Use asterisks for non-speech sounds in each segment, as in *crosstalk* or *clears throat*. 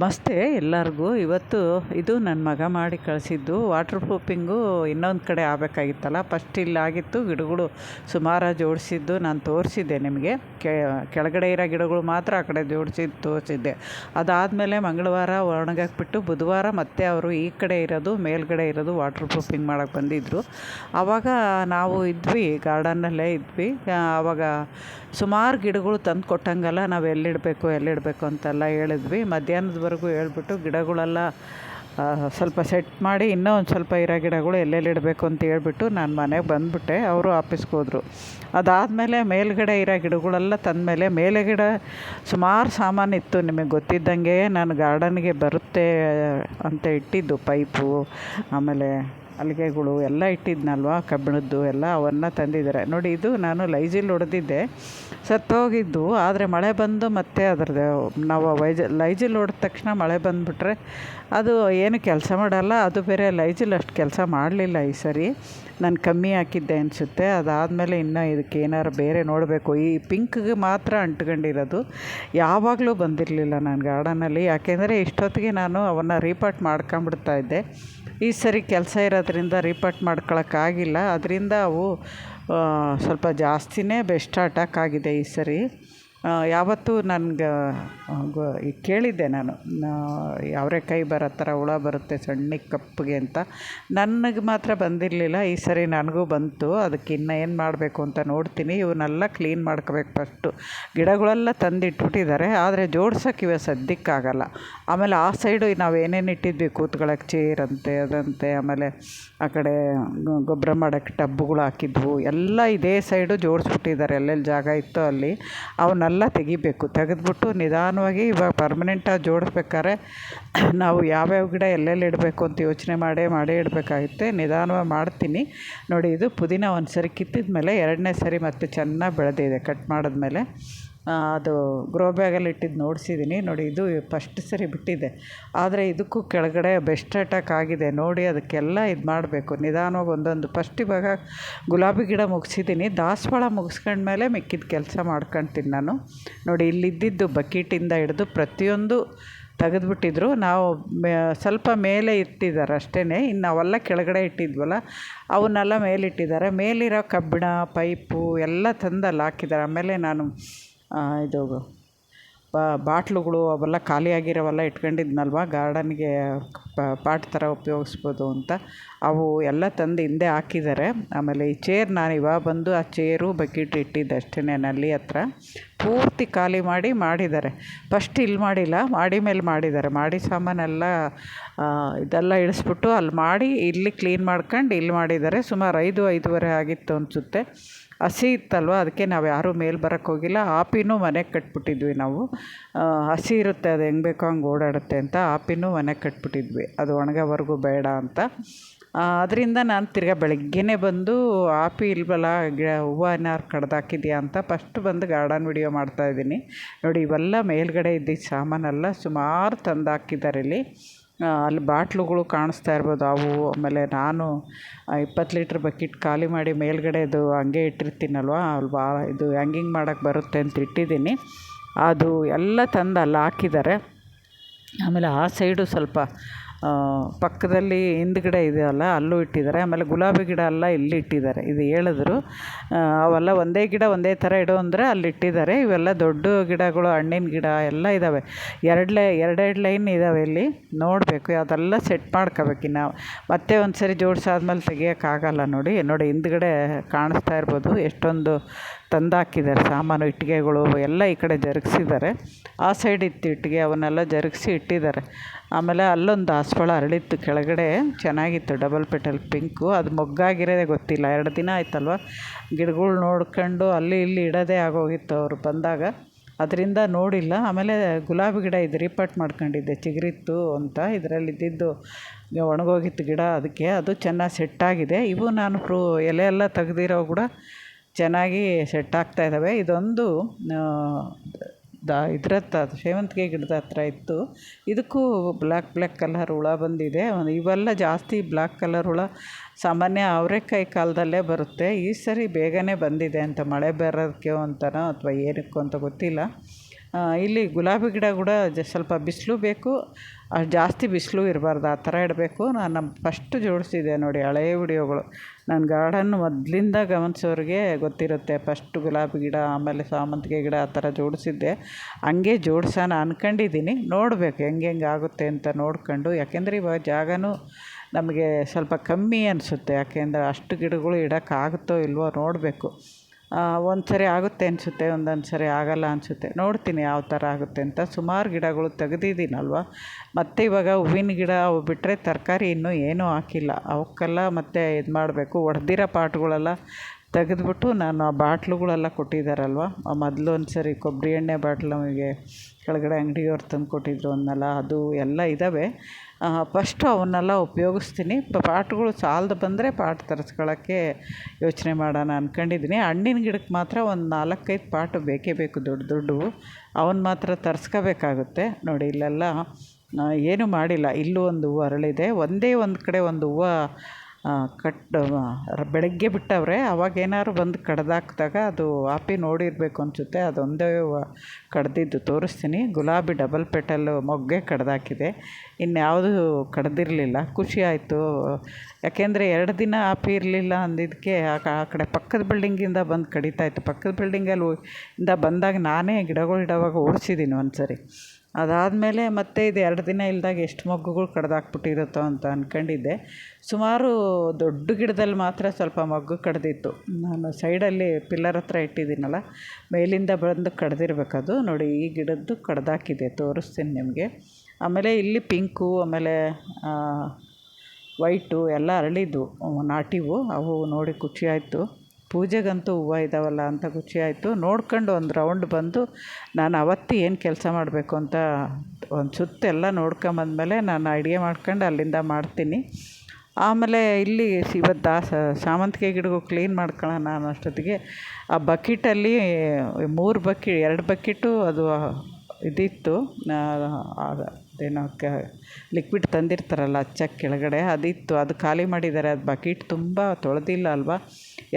ನಮಸ್ತೆ ಎಲ್ಲರಿಗೂ. ಇವತ್ತು ಇದು ನನ್ನ ಮಗ ಮಾಡಿ ಕಳಿಸಿದ್ದು. ವಾಟ್ರ್ ಪ್ರೂಫಿಂಗು ಇನ್ನೊಂದು ಕಡೆ ಆಗಬೇಕಾಗಿತ್ತಲ್ಲ. ಫಸ್ಟ್ ಇಲ್ಲಾಗಿತ್ತು ಗಿಡಗಳು ಸುಮಾರು ಜೋಡಿಸಿದ್ದು. ನಾನು ತೋರಿಸಿದ್ದೆ ನಿಮಗೆ. ಕೆಳಗಡೆ ಇರೋ ಗಿಡಗಳು ಮಾತ್ರ ಆ ಕಡೆ ಜೋಡಿಸಿದ್ದು ತೋರಿಸಿದ್ದೆ. ಅದಾದಮೇಲೆ ಮಂಗಳವಾರ ಒಣಗಾಕ್ಬಿಟ್ಟು ಬುಧವಾರ ಮತ್ತೆ ಅವರು ಈ ಕಡೆ ಇರೋದು, ಮೇಲ್ಗಡೆ ಇರೋದು ವಾಟ್ರ್ ಪ್ರೂಫಿಂಗ್ ಮಾಡೋಕ್ಕೆ ಬಂದಿದ್ದರು ಆವಾಗ ನಾವು ಇದ್ವಿ ಗಾರ್ಡನ್ನಲ್ಲೇ ಇದ್ವಿ. ಆವಾಗ ಸುಮಾರು ಗಿಡಗಳು ತಂದು ಕೊಟ್ಟಂಗಲ್ಲ ನಾವು ಎಲ್ಲಿಡಬೇಕು ಎಲ್ಲಿಡಬೇಕು ಅಂತೆಲ್ಲ ಹೇಳಿದ್ವಿ. ಮಧ್ಯಾಹ್ನದವರೆಗೂ ಹೇಳ್ಬಿಟ್ಟು ಗಿಡಗಳೆಲ್ಲ ಸ್ವಲ್ಪ ಸೆಟ್ ಮಾಡಿ ಇನ್ನೂ ಒಂದು ಸ್ವಲ್ಪ ಇರೋ ಗಿಡಗಳು ಎಲ್ಲೆಲ್ಲಿ ಇಡಬೇಕು ಅಂತ ಹೇಳ್ಬಿಟ್ಟು ನಾನು ಮನೆಗೆ ಬಂದುಬಿಟ್ಟೆ. ಅವರು ಆಫೀಸ್ಗೆ ಹೋದರು. ಅದಾದಮೇಲೆ ಮೇಲುಗಡೆ ಇರೋ ಗಿಡಗಳೆಲ್ಲ ತಂದಮೇಲೆ ಮೇಲೆ ಗಿಡ ಸುಮಾರು ಸಾಮಾನು ಇತ್ತು ನಿಮಗೆ ಗೊತ್ತಿದ್ದಂಗೆ. ನಾನು ಗಾರ್ಡನ್ಗೆ ಬರುತ್ತೆ ಅಂತ ಇಟ್ಟಿದ್ದು ಪೈಪು, ಆಮೇಲೆ ಹಲ್ಗೆಗಳು ಎಲ್ಲ ಇಟ್ಟಿದ್ನಲ್ವ ಕಬ್ಬಿಣದ್ದು ಎಲ್ಲ ಅವನ್ನ ತಂದಿದ್ದಾರೆ. ನೋಡಿ, ಇದು ನಾನು ಲೈಜಿಲ್ ಹೊಡೆದಿದ್ದೆ. ಸತ್ತೋಗಿದ್ದು, ಆದರೆ ಮಳೆ ಬಂದು ಮತ್ತೆ ಅದರದ್ದು ನಾವು ವೈಜ, ಲೈಜಿಲ್ ಹೊಡೆದ ತಕ್ಷಣ ಮಳೆ ಬಂದುಬಿಟ್ರೆ ಅದು ಏನು ಕೆಲಸ ಮಾಡಲ್ಲ, ಅದು ಬೇರೆ ಲೈಜಿಲ್ ಅಷ್ಟು ಕೆಲಸ ಮಾಡಲಿಲ್ಲ ಈ ಸರಿ. ನಾನು ಕಮ್ಮಿ ಹಾಕಿದ್ದೆ ಅನಿಸುತ್ತೆ. ಅದಾದಮೇಲೆ ಇನ್ನೂ ಇದಕ್ಕೆ ಏನಾರು ಬೇರೆ ನೋಡಬೇಕು. ಈ ಪಿಂಕ್ಗೆ ಮಾತ್ರ ಅಂಟ್ಕೊಂಡಿರೋದು. ಯಾವಾಗಲೂ ಬಂದಿರಲಿಲ್ಲ ನಾನು ಗಾರ್ಡನಲ್ಲಿ. ಯಾಕೆಂದರೆ ಇಷ್ಟೊತ್ತಿಗೆ ನಾನು ಅವನ್ನು ರೀಪಾಟ್ ಮಾಡ್ಕೊಂಬಿಡ್ತಾಯಿದ್ದೆ ಈ ಸರಿ ಕೆಲಸ ಇರೋದ್ರಿಂದ ರಿಪೋರ್ಟ್ ಮಾಡ್ಕೊಳ್ಳೋಕ್ಕಾಗಿಲ್ಲ ಅದರಿಂದ ಅವು ಸ್ವಲ್ಪ ಬೆಸ್ಟ್ ಅಟ್ಯಾಕ್ ಆಗಿದೆ ಈ ಸರಿ. ಯಾವತ್ತೂ ನನ್ಗೆ ಕೇಳಿದ್ದೆ ನಾನು ಅವರೆಕಾಯಿ ಬರೋ ಥರ ಹುಳ ಬರುತ್ತೆ ಸಣ್ಣಗೆ ಕಪ್ಪಗೆ ಅಂತ. ನನಗೆ ಮಾತ್ರ ಬಂದಿರಲಿಲ್ಲ, ಈ ಸರಿ ನನಗೂ ಬಂತು, ಅದಕ್ಕೆ ಇನ್ನು ಏನು ಮಾಡಬೇಕು ಅಂತ ನೋಡ್ತೀನಿ. ಇವನ್ನೆಲ್ಲ ಕ್ಲೀನ್ ಮಾಡ್ಕೋಬೇಕು ಫಸ್ಟು ಗಿಡಗಳೆಲ್ಲ ತಂದಿಟ್ಬಿಟ್ಟಿದ್ದಾರೆ, ಆದರೆ ಜೋಡ್ಸೋಕೆ ಇವೆ ಸದ್ಯಕ್ಕಾಗಲ್ಲ. ಆಮೇಲೆ ಆ ಸೈಡು ನಾವು ಏನೇನು ಇಟ್ಟಿದ್ವಿ ಕೂತ್ಕೊಳ್ಳೋಕೆ ಚೇರ್ ಅಂತೆ, ಅದಂತೆ, ಆಮೇಲೆ ಆ ಕಡೆ ಗೊಬ್ಬರ ಮಾಡೋಕ್ಕೆ ಟಬ್ಗಳು ಹಾಕಿದ್ವು. ಎಲ್ಲ ಇದೇ ಸೈಡು ಜೋಡಿಸ್ಬಿಟ್ಟಿದ್ದಾರೆ, ಎಲ್ಲೆಲ್ಲಿ ಜಾಗ ಇತ್ತೋ ಅಲ್ಲಿ. ಅವನ್ನೆಲ್ಲ ತೆಗಿಬೇಕು. ತೆಗೆದ್ಬಿಟ್ಟು ನಿಧಾನವಾಗಿ ಇವಾಗ ಪರ್ಮನೆಂಟಾಗಿ ಜೋಡಿಸ್ಬೇಕಾದ್ರೆ *clears throat* ನಾವು ಯಾವ್ಯಾವ ಗಿಡ ಎಲ್ಲೆಲ್ಲಿ ಇಡಬೇಕು ಅಂತ ಯೋಚನೆ ಮಾಡೇ ಮಾಡೇ ಇಡಬೇಕಾಗುತ್ತೆ. ನಿಧಾನವಾಗಿ ಮಾಡ್ತೀನಿ. ನೋಡಿ, ಇದು ಪುದೀನ ಒಂದು ಸರಿ ಕಿತ್ತಿದ ಮೇಲೆ ಎರಡನೇ ಸರಿ ಮತ್ತೆ ಚೆನ್ನಾಗಿ ಬೆಳೆದಿದೆ ಕಟ್ ಮಾಡಿದ್ಮೇಲೆ. ಅದು ಗ್ರೋ ಬ್ಯಾಗಲ್ಲಿ ಇಟ್ಟಿದ್ದು ನೋಡಿಸಿದ್ದೀನಿ ನೋಡಿ, ಇದು ಫಸ್ಟ್ ಸರಿ ಬಿಟ್ಟಿದೆ. ಆದರೆ ಇದಕ್ಕೂ ಕೆಳಗಡೆ ಬೆಸ್ಟ್ ಅಟ್ಯಾಕ್ ಆಗಿದೆ. ನೋಡಿ, ಅದಕ್ಕೆಲ್ಲ ಇದು ಮಾಡಬೇಕು. ನಿಧಾನವಾಗಿ ಒಂದೊಂದು. ಫಸ್ಟ್ ಇವಾಗ ಗುಲಾಬಿ ಗಿಡ ಮುಗಿಸಿದ್ದೀನಿ ದಾಸವಾಳ ಮುಗಿಸ್ಕೊಂಡ್ಮೇಲೆ ಮಿಕ್ಕಿದ ಕೆಲಸ ಮಾಡ್ಕೊಳ್ತೀನಿ ನಾನು. ನೋಡಿ, ಇಲ್ಲಿದ್ದಿದ್ದು ಬಕೀಟಿಂದ ಹಿಡಿದು ಪ್ರತಿಯೊಂದು ತೆಗೆದ್ಬಿಟ್ಟಿದ್ರು. ನಾವು ಸ್ವಲ್ಪ ಮೇಲೆ ಇಟ್ಟಿದ್ದಾರೆ ಅಷ್ಟೇ ಇನ್ನು ನಾವೆಲ್ಲ ಕೆಳಗಡೆ ಇಟ್ಟಿದ್ವಲ್ಲ, ಅವನ್ನೆಲ್ಲ ಮೇಲಿಟ್ಟಿದ್ದಾರೆ. ಮೇಲಿರೋ ಕಬ್ಬಿಣ, ಪೈಪು ಎಲ್ಲ ತಂದಲ್ಲಿ ಹಾಕಿದ್ದಾರೆ. ಆಮೇಲೆ ನಾನು ಇದು ಬಾಟ್ಲುಗಳು ಅವೆಲ್ಲ ಖಾಲಿಯಾಗಿರೋವೆಲ್ಲ ಇಟ್ಕೊಂಡಿದ್ನಲ್ವ? ಗಾರ್ಡನ್ಗೆ ಪಾಟ್ ಥರ ಉಪಯೋಗಿಸ್ಬೋದು ಅಂತ. ಅವು ಎಲ್ಲ ತಂದು ಹಿಂದೆ ಹಾಕಿದ್ದಾರೆ. ಆಮೇಲೆ ಈ ಚೇರ್ ನಾನು ಇವಾಗ ಬಂದು ಆ ಚೇರು ಬಕೆಟ್ ಇಟ್ಟಿದ್ದೆ ಅಷ್ಟೇ ನಲ್ಲಿ ಹತ್ರ. ಪೂರ್ತಿ ಖಾಲಿ ಮಾಡಿ ಮಾಡಿದ್ದಾರೆ. ಫಸ್ಟ್ ಇಲ್ಲಿ ಮಾಡಿಲ್ಲ, ಮಾಡಿ ಮೇಲೆ ಮಾಡಿದ್ದಾರೆ. ಮಾಡಿ ಸಾಮಾನೆಲ್ಲ ಇದೆಲ್ಲ ಇಳಿಸ್ಬಿಟ್ಟು ಅಲ್ಲಿ ಮಾಡಿ ಇಲ್ಲಿ ಕ್ಲೀನ್ ಮಾಡ್ಕೊಂಡು ಇಲ್ಲಿ ಮಾಡಿದ್ದಾರೆ. ಸುಮಾರು ಐದು, ಐದುವರೆ ಆಗಿತ್ತು ಅನಿಸುತ್ತೆ. ಹಸಿ ಇತ್ತಲ್ವ? ಅದಕ್ಕೆ ನಾವು ಯಾರೂ ಮೇಲೆ ಬರೋಕ್ಕೆ ಹೋಗಿಲ್ಲ. ಆಪಿನೂ ಮನೆಗೆ ಕಟ್ಬಿಟ್ಟಿದ್ವಿ ನಾವು. ಹಸಿ ಇರುತ್ತೆ, ಅದು ಹೆಂಗೆ ಬೇಕೋ ಹಂಗೆ ಓಡಾಡುತ್ತೆ ಅಂತ ಆಪಿನೂ ಮನೆಗೆ ಕಟ್ಬಿಟ್ಟಿದ್ವಿ. ಅದು ಒಣಗೋವರೆಗೂ ಬೇಡ ಅಂತ. ಅದರಿಂದ ನಾನು ತಿರ್ಗಾ ಬೆಳಗ್ಗೆನೇ ಬಂದು ಆಪಿ ಇಲ್ವಲ್ಲ ಗಿಡ ಏನಾರು ಕಡ್ದು ಅಂತ ಫಸ್ಟ್ ಬಂದು ಗಾರ್ಡನ್ ವಿಡಿಯೋ ಮಾಡ್ತಾಯಿದ್ದೀನಿ ನೋಡಿ, ಇವೆಲ್ಲ ಮೇಲ್ಗಡೆ ಇದ್ದಿದ್ದ ಸಾಮಾನೆಲ್ಲ ಸುಮಾರು ತಂದು ಹಾಕಿದ್ದಾರೆ ಇಲ್ಲಿ. ಅಲ್ಲಿ ಬಾಟ್ಲುಗಳು ಕಾಣಿಸ್ತಾ ಇರ್ಬೋದು. ಅವು ಆಮೇಲೆ ನಾನು ಇಪ್ಪತ್ತು ಲೀಟ್ರ್ ಬಕೆಟ್ ಖಾಲಿ ಮಾಡಿ ಮೇಲ್ಗಡೆದು ಹಂಗೆ ಇಟ್ಟಿರ್ತೀನಲ್ವ? ಅಲ್ಲಿ ಬಾ ಇದು ಹ್ಯಾಂಗಿಂಗ್ ಮಾಡೋಕ್ಕೆ ಬರುತ್ತೆ ಅಂತ ಇಟ್ಟಿದ್ದೀನಿ. ಅದು ಎಲ್ಲ ತಂದು ಅಲ್ಲಿ ಹಾಕಿದ್ದಾರೆ. ಆಮೇಲೆ ಆ ಸೈಡು ಸ್ವಲ್ಪ ಪಕ್ಕದಲ್ಲಿ ಹಿಂದ್ಗಡೆ ಇದೆಯಲ್ಲ ಅಲ್ಲೂ ಇಟ್ಟಿದ್ದಾರೆ. ಆಮೇಲೆ ಗುಲಾಬಿ ಗಿಡ ಎಲ್ಲ ಇಲ್ಲಿ ಇಟ್ಟಿದ್ದಾರೆ. ಇದು ಹೇಳಿದ್ರು. ಅವೆಲ್ಲ ಒಂದೇ ಗಿಡ ಒಂದೇ ಥರ ಇಡು ಅಂದರೆ ಅಲ್ಲಿ ಇಟ್ಟಿದ್ದಾರೆ. ಇವೆಲ್ಲ ದೊಡ್ಡ ಗಿಡಗಳು, ಹಣ್ಣಿನ ಗಿಡ ಎಲ್ಲ ಇದ್ದಾವೆ ಎರಡು ಲೈ, ಎರಡೆರಡು ಲೈನ್ ಇದ್ದಾವೆ ಇಲ್ಲಿ. ನೋಡಬೇಕು, ಅದೆಲ್ಲ ಸೆಟ್ ಮಾಡ್ಕೋಬೇಕು ಇನ್ನು. ಮತ್ತೆ ಒಂದು ಸರಿ ಜೋಡಿಸಾದ್ಮೇಲೆ ತೆಗಿಯೋಕ್ಕಾಗಲ್ಲ ನೋಡಿ. ನೋಡಿ, ಹಿಂದ್ಗಡೆ ಕಾಣಿಸ್ತಾ ಇರ್ಬೋದು. ಎಷ್ಟೊಂದು ತಂದಾಕಿದ್ದಾರೆ, ಸಾಮಾನು, ಇಟ್ಟಿಗೆಗಳು ಎಲ್ಲ ಈ ಕಡೆ ಜರುಗಿಸಿದ್ದಾರೆ. ಆ ಸೈಡ್ ಇತ್ತು ಇಟ್ಟಿಗೆ, ಅವನ್ನೆಲ್ಲ ಜರುಗಿಸಿ ಇಟ್ಟಿದ್ದಾರೆ. ಆಮೇಲೆ ಅಲ್ಲೊಂದು ದಾಸವಾಳ ಅರಳಿತ್ತು, ಕೆಳಗಡೆ ಚೆನ್ನಾಗಿತ್ತು ಡಬಲ್ ಪೆಟಲ್ ಪಿಂಕು ಅದು ಮೊಗ್ಗಾಗಿರೋದೇ ಗೊತ್ತಿಲ್ಲ, ಎರಡು ದಿನ ಆಯ್ತಲ್ವ? ಗಿಡಗಳು ನೋಡ್ಕೊಂಡು ಅಲ್ಲಿ ಇಲ್ಲಿ ಇಡೋದೇ ಆಗೋಗಿತ್ತು ಅವರು ಬಂದಾಗ. ಅದರಿಂದ ನೋಡಿಲ್ಲ, ಆಮೇಲೆ ಗುಲಾಬಿ ಗಿಡ ಇದು ರೀಪಾಟ್ ಮಾಡ್ಕೊಂಡಿದ್ದೆ, ಚಿಗುರಿತ್ತು ಅಂತ ಇದರಲ್ಲಿ ಇದ್ದಿದ್ದು ಒಣಗೋಗಿತ್ತು ಗಿಡ ಅದಕ್ಕೆ, ಅದು ಚೆನ್ನಾಗಿ ಸೆಟ್ಟಾಗಿದೆ ಇವು ನಾನು ಪ್ರೂ ಎಲೆ ಎಲ್ಲ ತೆಗೆದಿರೋ ಕೂಡ ಚೆನ್ನಾಗಿ ಸೆಟ್ ಆಗ್ತಾ ಇದ್ದಾವೆ. ಇದೊಂದು ದ, ಇದ್ರ ಹತ್ರ ಸೇವಂತಿಗೆ ಗಿಡದ ಹತ್ರ ಇತ್ತು. ಇದಕ್ಕೂ ಬ್ಲ್ಯಾಕ್ ಬ್ಲ್ಯಾಕ್ ಕಲರ್ ಹುಳ ಬಂದಿದೆ. ಇವೆಲ್ಲ ಜಾಸ್ತಿ ಬ್ಲ್ಯಾಕ್ ಕಲರ್ ಹುಳ ಸಾಮಾನ್ಯ ಅವರೆಕಾಯಿ ಕಾಲದಲ್ಲೇ ಬರುತ್ತೆ. ಈ ಸರಿ ಬೇಗನೆ ಬಂದಿದೆ ಅಂತ, ಮಳೆ ಬರೋದಕ್ಕೆ ಅಂತನೋ ಅಥವಾ ಏನಕ್ಕೋ ಅಂತ ಗೊತ್ತಿಲ್ಲ. ಇಲ್ಲಿ ಗುಲಾಬಿ ಗಿಡ ಕೂಡ ಜ, ಸ್ವಲ್ಪ ಬಿಸಿಲು ಬೇಕು. ಜಾಸ್ತಿ ಬಿಸಿಲು ಇರಬಾರ್ದು, ಆ ಥರ ಇಡಬೇಕು. ನಾನು ನಮ್ಮ ಫಸ್ಟ್ ಜೋಡಿಸಿದೆ ನೋಡಿ ಹಳೆಯ ವಿಡಿಯೋಗಳು. ನಾನು ಗಾರ್ಡನ್ ಮೊದಲಿಂದ ಗಮನಿಸೋರಿಗೆ ಗೊತ್ತಿರುತ್ತೆ. ಫಸ್ಟ್ ಗುಲಾಬಿ ಗಿಡ, ಆಮೇಲೆ ಸಾಮಂತಿಗೆ ಗಿಡ ಆ ಥರ ಜೋಡಿಸಿದ್ದೆ. ಹಂಗೆ ಜೋಡಿಸೋಣ ಅಂದ್ಕೊಂಡಿದ್ದೀನಿ ನೋಡಬೇಕು ಹೆಂಗೆ ಹೆಂಗೆ ಆಗುತ್ತೆ ಅಂತ ನೋಡ್ಕೊಂಡು. ಯಾಕೆಂದರೆ ಇವಾಗ ಜಾಗನೂ ನಮಗೆ ಸ್ವಲ್ಪ ಕಮ್ಮಿ ಅನಿಸುತ್ತೆ. ಯಾಕೆಂದರೆ ಅಷ್ಟು ಗಿಡಗಳು ಇಡೋಕ್ಕಾಗುತ್ತೋ ಇಲ್ವೋ ನೋಡಬೇಕು. ಒಂದು ಸರಿ ಆಗುತ್ತೆ ಅನಿಸುತ್ತೆ ಒಂದೊಂದು ಸರಿ ಆಗೋಲ್ಲ ಅನಿಸುತ್ತೆ. ನೋಡ್ತೀನಿ ಯಾವ ಥರ ಆಗುತ್ತೆ ಅಂತ. ಸುಮಾರು ಗಿಡಗಳು ತೆಗೆದಿದ್ದೀನಲ್ವ? ಮತ್ತು ಇವಾಗ ಹೂವಿನ ಗಿಡ ಅವು ಬಿಟ್ಟರೆ ತರಕಾರಿ ಇನ್ನೂ ಏನೂ ಹಾಕಿಲ್ಲ. ಅವಕ್ಕೆಲ್ಲ ಮತ್ತೆ ಇದು ಮಾಡಬೇಕು. ಒಡೆದಿರೋ ಪಾಟ್ಗಳೆಲ್ಲ ತೆಗೆದ್ಬಿಟ್ಟು ನಾನು ಆ ಬಾಟ್ಲುಗಳೆಲ್ಲ ಕೊಟ್ಟಿದ್ದಾರಲ್ವ? ಮೊದಲು ಒಂದು ಸರಿ ಕೊಬ್ಬರಿ ಎಣ್ಣೆ ಬಾಟ್ಲು ನಮಗೆ ಕೆಳಗಡೆ ಅಂಗಡಿಯವ್ರು ತಂದು ಕೊಟ್ಟಿದ್ರು ಅವನ್ನೆಲ್ಲ ಅದು ಎಲ್ಲ ಇದ್ದಾವೆ ಫಸ್ಟು ಅವನ್ನೆಲ್ಲ ಉಪಯೋಗಿಸ್ತೀನಿ. ಪಾಟ್ಗಳು ಸಾಲದು ಬಂದರೆ ಪಾಟ್ ತರಿಸ್ಕೊಳ್ಳೋಕ್ಕೆ ಯೋಚನೆ ಮಾಡೋಣ ಅಂದ್ಕೊಂಡಿದ್ದೀನಿ ಹಣ್ಣಿನ ಗಿಡಕ್ಕೆ ಮಾತ್ರ ಒಂದು ನಾಲ್ಕೈದು ಪಾಟು ಬೇಕೇ ಬೇಕು, ದೊಡ್ಡ ದೊಡ್ಡವು ಅವನ್ನ ಮಾತ್ರ ತರಿಸ್ಕೋಬೇಕಾಗುತ್ತೆ. ನೋಡಿ, ಇಲ್ಲೆಲ್ಲ ಏನೂ ಮಾಡಿಲ್ಲ. ಇಲ್ಲೂ ಒಂದು ಹೂವು ಅರಳಿದೆ. ಒಂದೇ ಒಂದು ಕಡೆ ಒಂದು ಹೂವು ಕಟ್ ಬೆಳಗ್ಗೆ ಬಿಟ್ಟವ್ರೆ, ಅವಾಗ ಏನಾದ್ರು ಬಂದು ಕಡ್ದಾಕಿದಾಗ ಅದು ಆಪಿ ನೋಡಿರಬೇಕು ಅನಿಸುತ್ತೆ. ಅದೊಂದೇ ಕಡ್ದಿದ್ದು. ತೋರಿಸ್ತೀನಿ. ಗುಲಾಬಿ ಡಬಲ್ ಪೆಟಲ್ ಮೊಗ್ಗೆ ಕಡ್ದಾಕಿದೆ. ಇನ್ಯಾವುದು ಕಡ್ದಿರಲಿಲ್ಲ. ಖುಷಿ ಆಯಿತು. ಯಾಕೆಂದರೆ ಎರಡು ದಿನ ಆಪಿ ಇರಲಿಲ್ಲ ಅಂದಿದ್ದಕ್ಕೆ ಆ ಕಡೆ ಪಕ್ಕದ ಬಿಲ್ಡಿಂಗಿಂದ ಬಂದು ಕಡಿತಾಯಿತ್ತು ಪಕ್ಕದ ಬಿಲ್ಡಿಂಗಲ್ಲಿ ಇಂದ ಬಂದಾಗ ನಾನೇ ಗಿಡಗಳು ಇಡೋವಾಗ ಓಡಿಸಿದ್ದೀನಿ ಒಂದು ಸರಿ ಅದಾದಮೇಲೆ ಮತ್ತೆ ಇದು ಎರಡು ದಿನ ಇಲ್ದಾಗ ಎಷ್ಟು ಮೊಗ್ಗುಗಳು ಕಡ್ದಾಕ್ಬಿಟ್ಟಿರುತ್ತೋ ಅಂತ ಅಂದ್ಕೊಂಡಿದ್ದೆ ಸುಮಾರು ದೊಡ್ಡ ಗಿಡದಲ್ಲಿ ಮಾತ್ರ ಸ್ವಲ್ಪ ಮೊಗ್ಗು ಕಡ್ದಿತ್ತು. ನಾನು ಸೈಡಲ್ಲಿ ಪಿಲ್ಲರ್ ಹತ್ರ ಇಟ್ಟಿದ್ದೀನಲ್ಲ, ಮೇಲಿಂದ ಬಂದು ಕಡ್ದಿರ್ಬೇಕದು. ನೋಡಿ, ಈ ಗಿಡದ್ದು ಕಡ್ದಾಕಿದೆ, ತೋರಿಸ್ತೀನಿ ನಿಮಗೆ. ಆಮೇಲೆ ಇಲ್ಲಿ ಪಿಂಕು, ಆಮೇಲೆ ವೈಟು ಎಲ್ಲ ಅರಳಿದ್ವು, ನಾಟಿವು. ಅವು ನೋಡಿ ಖುಷಿಯಾಯಿತು ಪೂಜೆಗಂತೂ ಹೂವು ಇದ್ದಾವಲ್ಲ ಅಂತ ಖುಷಿ ಆಯಿತು. ನೋಡ್ಕೊಂಡು ಒಂದು ರೌಂಡ್ ಬಂದು ನಾನು ಅವತ್ತು ಏನು ಕೆಲಸ ಮಾಡಬೇಕು ಅಂತ ಒಂದು ಸುತ್ತೆಲ್ಲ ನೋಡ್ಕೊಂಬಂದ್ಮೇಲೆ ನಾನು ಅಡುಗೆ ಮಾಡ್ಕೊಂಡು ಅಲ್ಲಿಂದ ಮಾಡ್ತೀನಿ. ಆಮೇಲೆ ಇಲ್ಲಿ ಇವತ್ತು ದಾಸ ಸಾಮಂತಿಗೆ ಗಿಡಗಳು ಕ್ಲೀನ್ ಮಾಡ್ಕೊಳ್ಳೋಣ ನಾನು ಅಷ್ಟೊತ್ತಿಗೆ. ಆ ಬಕೆಟಲ್ಲಿ ಮೂರು ಬಕೆಟ್, ಎರಡು ಬಕೆಟು ಅದು ಇದಿತ್ತು. ಅದೇನೋ ಕ ಲಿಕ್ವಿಡ್ ತಂದಿರ್ತಾರಲ್ಲ ಹಚ್ಚಕ್ಕೆ ಕೆಳಗಡೆ, ಅದಿತ್ತು. ಅದು ಖಾಲಿ ಮಾಡಿದ್ದಾರೆ. ಅದು ಬಕೆಟ್ ತುಂಬ ತೊಳೆದಿಲ್ಲ ಅಲ್ವಾ?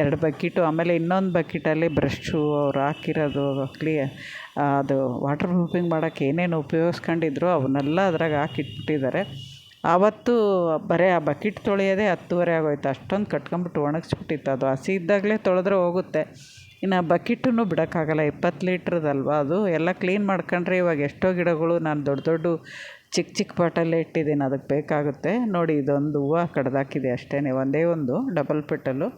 ಎರಡು ಬಕೆಟು, ಆಮೇಲೆ ಇನ್ನೊಂದು ಬಕೀಟಲ್ಲಿ ಬ್ರಷ್ಷು ಅವ್ರು ಹಾಕಿರೋದು ಕ್ಲಿಯರ್ ಅದು ವಾಟರ್ ಪ್ರೂಫಿಂಗ್ ಮಾಡೋಕ್ಕೆ ಏನೇನು ಉಪಯೋಗಿಸ್ಕೊಂಡಿದ್ರು ಅವನ್ನೆಲ್ಲ ಅದ್ರಾಗ ಹಾಕಿಟ್ಬಿಟ್ಟಿದ್ದಾರೆ ಆವತ್ತು ಬರೀ ಆ ಬಕೆಟ್ ತೊಳೆಯೋದೇ ಹತ್ತುವರೆ ಆಗೋಯ್ತು. ಅಷ್ಟೊಂದು ಕಟ್ಕೊಂಬಿಟ್ಟು ಒಣಗಿಸ್ಬಿಟ್ಟಿತ್ತು. ಅದು ಹಸಿ ಇದ್ದಾಗಲೇ ತೊಳೆದ್ರೆ ಹೋಗುತ್ತೆ. ಇನ್ನು ಬಕೆಟನ್ನು ಬಿಡೋಕ್ಕಾಗಲ್ಲ. ಇಪ್ಪತ್ತು ಲೀಟ್ರದಲ್ವಾ ಅದು? ಎಲ್ಲ ಕ್ಲೀನ್ ಮಾಡ್ಕೊಂಡ್ರೆ ಇವಾಗ ಎಷ್ಟೋ ಗಿಡಗಳು ನಾನು ದೊಡ್ಡ ದೊಡ್ಡ ಚಿಕ್ಕ ಚಿಕ್ಕ ಪಾಟಲ್ಲೇ ಇಟ್ಟಿದ್ದೀನಿ. ಅದಕ್ಕೆ ಬೇಕಾಗುತ್ತೆ. ನೋಡಿ, ಇದೊಂದು ಹೂವು ಕಡ್ದಾಕಿದೆ ಅಷ್ಟೇ ಒಂದೇ ಒಂದು ಡಬಲ್ ಪೆಟಲು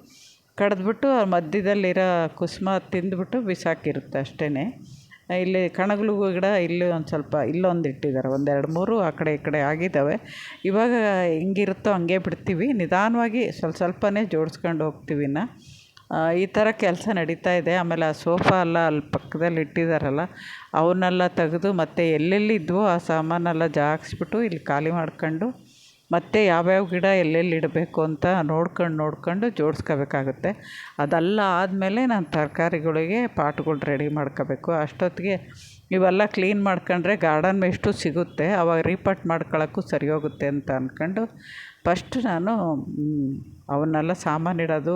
ಕಡ್ದ್ಬಿಟ್ಟು ಮಧ್ಯದಲ್ಲಿರೋ ಕುಸುಮ ತಿಂದ್ಬಿಟ್ಟು ಬಿಸಾಕಿರುತ್ತೆ ಅಷ್ಟೇ ಇಲ್ಲಿ ಕಣಗಳು ಗಿಡ ಇಲ್ಲಿ ಒಂದು ಸ್ವಲ್ಪ ಇಲ್ಲೊಂದು ಇಟ್ಟಿದ್ದಾರೆ ಒಂದೆರಡು ಮೂರು ಆ ಕಡೆ ಈ ಕಡೆ ಆಗಿದ್ದಾವೆ ಇವಾಗ ಹೆಂಗಿರುತ್ತೋ ಹಂಗೆ ಬಿಡ್ತೀವಿ. ನಿಧಾನವಾಗಿ ಸ್ವಲ್ಪ ಸ್ವಲ್ಪನೇ ಜೋಡಿಸ್ಕೊಂಡು ಹೋಗ್ತೀವಿ ಇನ್ನು. ಈ ಥರ ಕೆಲಸ ನಡೀತಾ ಇದೆ. ಆಮೇಲೆ ಆ ಸೋಫಾ ಎಲ್ಲ ಅಲ್ಲಿ ಪಕ್ಕದಲ್ಲಿ ಇಟ್ಟಿದ್ದಾರಲ್ಲ ಅವನ್ನೆಲ್ಲ ತೆಗೆದು ಮತ್ತೆ ಎಲ್ಲೆಲ್ಲಿ ಇದ್ವೋ ಆ ಸಾಮಾನೆಲ್ಲ ಜಾಗಿಸ್ಬಿಟ್ಟು ಇಲ್ಲಿ ಖಾಲಿ ಮಾಡ್ಕೊಂಡು ಮತ್ತು ಯಾವ್ಯಾವ ಗಿಡ ಎಲ್ಲೆಲ್ಲಿ ಇಡಬೇಕು ಅಂತ ನೋಡ್ಕೊಂಡು ನೋಡ್ಕೊಂಡು ಜೋಡಿಸ್ಕೋಬೇಕಾಗುತ್ತೆ. ಅದೆಲ್ಲ ಆದಮೇಲೆ ನಾನು ತರಕಾರಿಗಳಿಗೆ ಪಾಟ್ಗಳು ರೆಡಿ ಮಾಡ್ಕೋಬೇಕು. ಅಷ್ಟೊತ್ತಿಗೆ ಇವೆಲ್ಲ ಕ್ಲೀನ್ ಮಾಡ್ಕೊಂಡ್ರೆ ಗಾರ್ಡನ್ ಎಷ್ಟು ಸಿಗುತ್ತೆ, ಅವಾಗ ರೀಪಟ್ ಮಾಡ್ಕೊಳ್ಳೋಕ್ಕೂ ಸರಿ ಹೋಗುತ್ತೆ ಅಂತ ಅಂದ್ಕೊಂಡು ಫಸ್ಟ್ ನಾನು ಅವನ್ನೆಲ್ಲ ಸಾಮಾನು ಇಡೋದು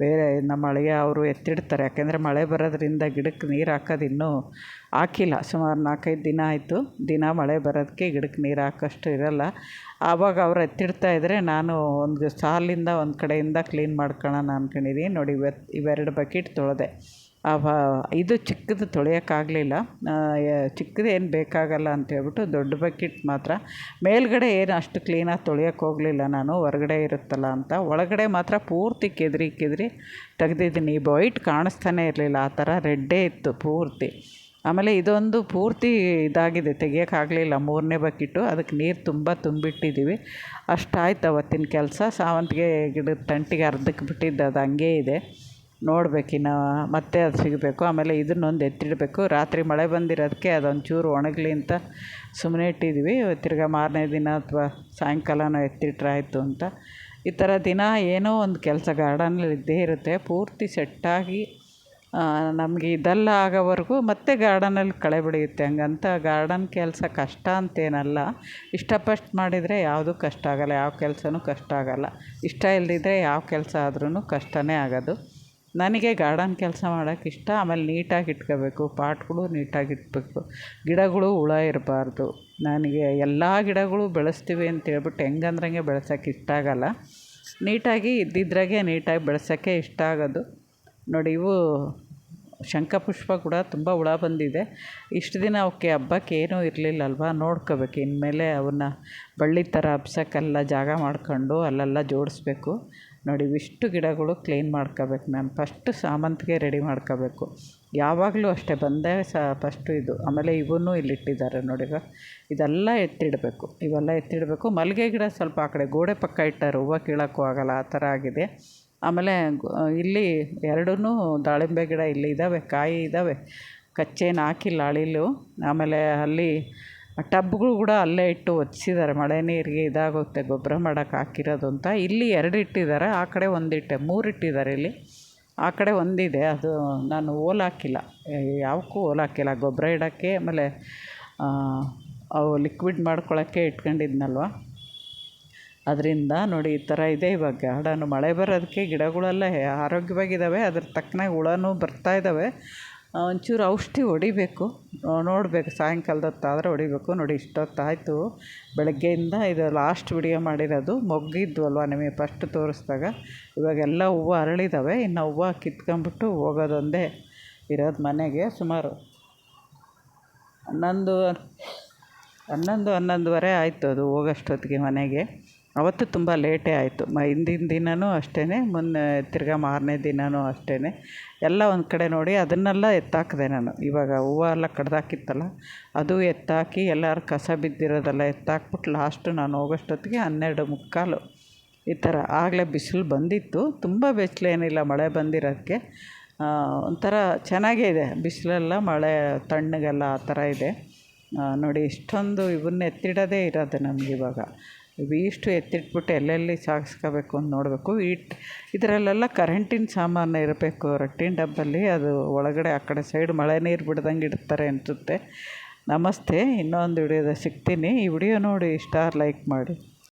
ಬೇರೆ ನಮ್ಮ ಅಳಿಯ ಅವರು ಎತ್ತಿಡ್ತಾರೆ. ಯಾಕೆಂದರೆ ಮಳೆ ಬರೋದ್ರಿಂದ ಗಿಡಕ್ಕೆ ನೀರು ಹಾಕೋದು ಇನ್ನೂ ಹಾಕಿಲ್ಲ. ಸುಮಾರು ನಾಲ್ಕೈದು ದಿನ ಆಯಿತು. ದಿನ ಮಳೆ ಬರೋದಕ್ಕೆ ಗಿಡಕ್ಕೆ ನೀರು ಹಾಕೋಷ್ಟು ಇರೋಲ್ಲ. ಆವಾಗ ಅವ್ರು ಎತ್ತಿಡ್ತಾ ಇದ್ದರೆ ನಾನು ಒಂದು ಸಾಲಿಂದ ಒಂದು ಕಡೆಯಿಂದ ಕ್ಲೀನ್ ಮಾಡ್ಕೊಳ್ಳೋಣ ಅಂದ್ಕೊಂಡಿದ್ದೀನಿ ನೋಡಿ ಇವತ್ತು ಇವೆರಡು ಬಕೆಟ್ ತೊಳೆದೆ. ಇದು ಚಿಕ್ಕದು ತೊಳೆಯೋಕ್ಕಾಗಲಿಲ್ಲ. ಚಿಕ್ಕದು ಏನು ಬೇಕಾಗಲ್ಲ ಅಂತೇಳ್ಬಿಟ್ಟು ದೊಡ್ಡ ಬಕೆಟ್ ಮಾತ್ರ. ಮೇಲುಗಡೆ ಏನು ಅಷ್ಟು ಕ್ಲೀನಾಗಿ ತೊಳೆಯೋಕ್ಕೆ ಹೋಗಲಿಲ್ಲ ನಾನು. ಹೊರಗಡೆ ಇರುತ್ತಲ್ಲ ಅಂತ. ಒಳಗಡೆ ಮಾತ್ರ ಪೂರ್ತಿ ಕೆದರಿ ಕೆದರಿ ತೆಗೆದಿದ್ದೀನಿ. ವೈಟ್ ಕಾಣಿಸ್ತಾನೆ ಇರಲಿಲ್ಲ. ಆ ಥರ ರೆಡ್ಡೇ ಇತ್ತು ಪೂರ್ತಿ. ಆಮೇಲೆ ಇದೊಂದು ಪೂರ್ತಿ ಇದಾಗಿದೆ, ತೆಗಿಯೋಕ್ಕಾಗಲಿಲ್ಲ. ಮೂರನೇ ಬಕೆಟು, ಅದಕ್ಕೆ ನೀರು ತುಂಬ ತುಂಬಿಟ್ಟಿದ್ದೀವಿ ಅಷ್ಟಾಯ್ತು ಅವತ್ತಿನ ಕೆಲಸ. ಸಾವಂತಿಗೆ ಗಿಡದ ತಂಟಿಗೆ ಅರ್ಧಕ್ಕೆ ಬಿಟ್ಟಿದ್ದು ಅದು ಹಂಗೇ ಇದೆ. ನೋಡಬೇಕಿನ್ನು ಮತ್ತೆ ಅದು ಸಿಗಬೇಕು. ಆಮೇಲೆ ಇದನ್ನೊಂದು ಎತ್ತಿಡಬೇಕು. ರಾತ್ರಿ ಮಳೆ ಬಂದಿರೋದಕ್ಕೆ ಅದೊಂಚೂರು ಒಣಗಲಿ ಅಂತ ಸುಮ್ಮನೆ ಇಟ್ಟಿದ್ದೀವಿ ತಿರ್ಗಿ ಮಾರನೇ ದಿನ ಅಥವಾ ಸಾಯಂಕಾಲನೋ ಎತ್ತಿಟ್ರೆ ಆಯಿತು ಅಂತ. ಈ ಥರ ದಿನ ಏನೋ ಒಂದು ಕೆಲಸ ಗಾರ್ಡನಲ್ಲಿ ಇದ್ದೇ ಇರುತ್ತೆ. ಪೂರ್ತಿ ಸೆಟ್ಟಾಗಿ ನಮಗೆ ಇದೆಲ್ಲ ಆಗೋವರೆಗೂ ಮತ್ತೆ ಗಾರ್ಡನಲ್ಲಿ ಕಳೆ ಬೆಳೆಯುತ್ತೆ. ಹಂಗಂತ ಗಾರ್ಡನ್ ಕೆಲಸ ಕಷ್ಟ ಅಂತೇನಲ್ಲ. ಇಷ್ಟಪಟ್ಟು ಮಾಡಿದರೆ ಯಾವುದೂ ಕಷ್ಟ ಆಗೋಲ್ಲ, ಯಾವ ಕೆಲಸನೂ ಕಷ್ಟ ಆಗೋಲ್ಲ. ಇಷ್ಟ ಇಲ್ಲದಿದ್ದರೆ ಯಾವ ಕೆಲಸ ಆದ್ರೂ ಕಷ್ಟವೇ ಆಗೋದು. ನನಗೆ ಗಾರ್ಡನ್ ಕೆಲಸ ಮಾಡೋಕೆ ಇಷ್ಟ, ಆಮೇಲೆ ನೀಟಾಗಿ ಇಟ್ಕೋಬೇಕು, ಪಾಟ್ಗಳು ನೀಟಾಗಿ ಇಟ್ಬೇಕು. ಗಿಡಗಳು ಹುಳ ಇರಬಾರ್ದು. ನನಗೆ ಎಲ್ಲ ಗಿಡಗಳು ಬೆಳೆಸ್ತೀವಿ ಅಂತೇಳ್ಬಿಟ್ಟು ಹೆಂಗಂದ್ರಂಗೆ ಬೆಳ್ಸೋಕೆ ಇಷ್ಟ ಆಗೋಲ್ಲ. ನೀಟಾಗಿ ಇದ್ದಿದ್ರಾಗೆ ನೀಟಾಗಿ ಬೆಳೆಸೋಕ್ಕೆ ಇಷ್ಟ ಆಗೋದು. ನೋಡಿ, ಇವು ಶಂಖಪುಷ್ಪ ಕೂಡ ತುಂಬ ಹುಳ ಬಂದಿದೆ. ಇಷ್ಟು ದಿನ ಅವಕ್ಕೆ ಹಬ್ಬಕ್ಕೆ ಏನೂ ಇರಲಿಲ್ಲ ಅಲ್ವಾ ನೋಡ್ಕೋಬೇಕು. ಇನ್ಮೇಲೆ ಅವನ್ನ ಬಳ್ಳಿ ಥರ ಹಬ್ಸೋಕ್ಕೆಲ್ಲ ಜಾಗ ಮಾಡ್ಕೊಂಡು ಅಲ್ಲೆಲ್ಲ ಜೋಡಿಸ್ಬೇಕು. ನೋಡಿ, ಇವಿಷ್ಟು ಗಿಡಗಳು ಕ್ಲೀನ್ ಮಾಡ್ಕೋಬೇಕು ನಾನು ಫಸ್ಟು ಸಾಮಂತಿಗೆ ರೆಡಿ ಮಾಡ್ಕೋಬೇಕು. ಯಾವಾಗಲೂ ಅಷ್ಟೇ, ಬಂದೇ ಸಹ ಫಸ್ಟು ಇದು. ಆಮೇಲೆ ಇವನ್ನೂ ಇಲ್ಲಿಟ್ಟಿದ್ದಾರೆ ನೋಡಿ ಇದೆಲ್ಲ ಎತ್ತಿಡಬೇಕು. ಇವೆಲ್ಲ ಎತ್ತಿಡಬೇಕು. ಮಲ್ಲಿಗೆ ಗಿಡ ಸ್ವಲ್ಪ ಆ ಕಡೆ ಗೋಡೆ ಪಕ್ಕ ಇಟ್ಟಾರೆ, ಹೂವು ಕೀಳೋಕ್ಕೂ ಆಗೋಲ್ಲ. ಆ ಥರ ಆಗಿದೆ. ಆಮೇಲೆ ಇಲ್ಲಿ ಎರಡೂ ದಾಳಿಂಬೆ ಗಿಡ ಇಲ್ಲಿ ಇದ್ದಾವೆ ಕಾಯಿ ಇದ್ದಾವೆ ಕಚ್ಚೇನು ಹಾಕಿಲ್ಲ ಅಳಿಲು. ಆಮೇಲೆ ಅಲ್ಲಿ ಟಬ್ಗಳು ಕೂಡ ಅಲ್ಲೇ ಇಟ್ಟು ಒದಿಸಿದ್ದಾರೆ ಮಳೆ ನೀರಿಗೆ ಇದಾಗುತ್ತೆ, ಗೊಬ್ಬರ ಮಾಡೋಕೆ ಹಾಕಿರೋದು ಅಂತ. ಇಲ್ಲಿ ಎರಡು ಇಟ್ಟಿದ್ದಾರೆ ಆ ಕಡೆ ಒಂದಿಟ್ಟೆ ಮೂರು ಇಟ್ಟಿದ್ದಾರೆ ಇಲ್ಲಿ. ಆ ಕಡೆ ಒಂದಿದೆ, ಅದು ನಾನು ಓಲ್ ಹಾಕಿಲ್ಲ. ಯಾವಕ್ಕೂ ಓಲ್ ಹಾಕಿಲ್ಲ. ಗೊಬ್ಬರ ಇಡೋಕ್ಕೆ, ಆಮೇಲೆ ಅವು ಲಿಕ್ವಿಡ್ ಮಾಡ್ಕೊಳ್ಳೋಕ್ಕೆ ಇಟ್ಕೊಂಡಿದ್ನಲ್ವ. ಅದರಿಂದ ನೋಡಿ ಈ ಥರ ಇದೆ ಇವಾಗ ಗಾರ್ಡನು ಮಳೆ ಬರೋದಕ್ಕೆ ಗಿಡಗಳೆಲ್ಲ ಆರೋಗ್ಯವಾಗಿದ್ದಾವೆ, ಅದ್ರ ತಕ್ಕನಾಗಿ ಹುಳನೂ ಬರ್ತಾ ಇದ್ದಾವೆ. ಒಂಚೂರು ಔಷಧಿ ಹೊಡಿಬೇಕು. ನೋಡಬೇಕು ಸಾಯಂಕಾಲದ ಹೊತ್ತಾದರೆ ಹೊಡಿಬೇಕು. ನೋಡಿ ಇಷ್ಟೊತ್ತಾಯಿತು. ಬೆಳಗ್ಗೆಯಿಂದ ಇದು ಲಾಸ್ಟ್ ವಿಡಿಯೋ ಮಾಡಿರೋದು. ಮೊಗ್ಗಿದ್ವಲ್ವ ನಿಮಗೆ ಫಸ್ಟ್ ತೋರಿಸಿದಾಗ. ಇವಾಗೆಲ್ಲ ಹೂವು ಅರಳಿದ್ದಾವೆ ಇನ್ನು ಹೂವು ಕಿತ್ಕೊಂಬಿಟ್ಟು ಹೋಗೋದೊಂದೇ ಇರೋದು ಮನೆಗೆ ಸುಮಾರು. ಹನ್ನೊಂದು ಹನ್ನೊಂದು, ಹನ್ನೊಂದುವರೆ ಆಯಿತು ಅದು ಹೋಗೋಷ್ಟೊತ್ತಿಗೆ ಮನೆಗೆ. ಅವತ್ತು ತುಂಬ ಲೇಟೇ ಆಯಿತು. ಮ, ಹಿಂದಿನ ದಿನವೂ ಅಷ್ಟೇ ಮೊನ್ನೆ ತಿರ್ಗಾ ಮಾರನೇ ದಿನವೂ ಅಷ್ಟೇ ಎಲ್ಲ ಒಂದು ಕಡೆ ನೋಡಿ ಅದನ್ನೆಲ್ಲ ಎತ್ತಾಕಿದೆ ನಾನು. ಇವಾಗ ಹೂವು ಎಲ್ಲ ಕಡ್ದಾಕಿತ್ತಲ್ಲ, ಅದು ಎತ್ತಾಕಿ ಎಲ್ಲಾರು ಕಸ ಬಿದ್ದಿರೋದೆಲ್ಲ ಎತ್ತಾಕ್ಬಿಟ್ಟು ಲಾಸ್ಟು ನಾನು ಹೋಗೋಷ್ಟೊತ್ತಿಗೆ ಹನ್ನೆರಡು ಮುಕ್ಕಾಲು ಈ ಥರ ಆಗಲೇ ಬಿಸಿಲು ಬಂದಿತ್ತು. ತುಂಬ ಬೆಚ್ಚಲೇನಿಲ್ಲ ಮಳೆ ಬಂದಿರೋದಕ್ಕೆ ಒಂಥರ ಚೆನ್ನಾಗೇ ಇದೆ. ಬಿಸಿಲೆಲ್ಲ, ಮಳೆ ತಣ್ಣಗೆಲ್ಲ ಆ ಥರ ಇದೆ. ನೋಡಿ ಇಷ್ಟೊಂದು ಇವನ್ನ ಎತ್ತಿಡೋದೇ ಇರೋದು ನಮಗಿವಾಗ ಇವಿಷ್ಟು ಎತ್ತಿಟ್ಬಿಟ್ಟು ಎಲ್ಲೆಲ್ಲಿ ಸಾಗಿಸ್ಕೋಬೇಕು ಅಂತ ನೋಡಬೇಕು. ಇಟ್, ಇದರಲ್ಲೆಲ್ಲ ಕರೆಂಟಿನ ಸಾಮಾನು ಇರಬೇಕು, ರಟ್ಟಿನ ಡಬ್ಬಲ್ಲಿ. ಅದು ಒಳಗಡೆ ಆ ಕಡೆ ಸೈಡ್ ಮಳೆ ನೀರು ಬಿಡ್ದಂಗೆ ಇಡ್ತಾರೆ ಅನಿಸುತ್ತೆ. ನಮಸ್ತೆ, ಇನ್ನೊಂದು ವಿಡಿಯೋದಲ್ಲಿ ಸಿಗ್ತೀನಿ. ಈ ವಿಡಿಯೋ ನೋಡಿ ಇಷ್ಟ ಲೈಕ್ ಮಾಡಿ.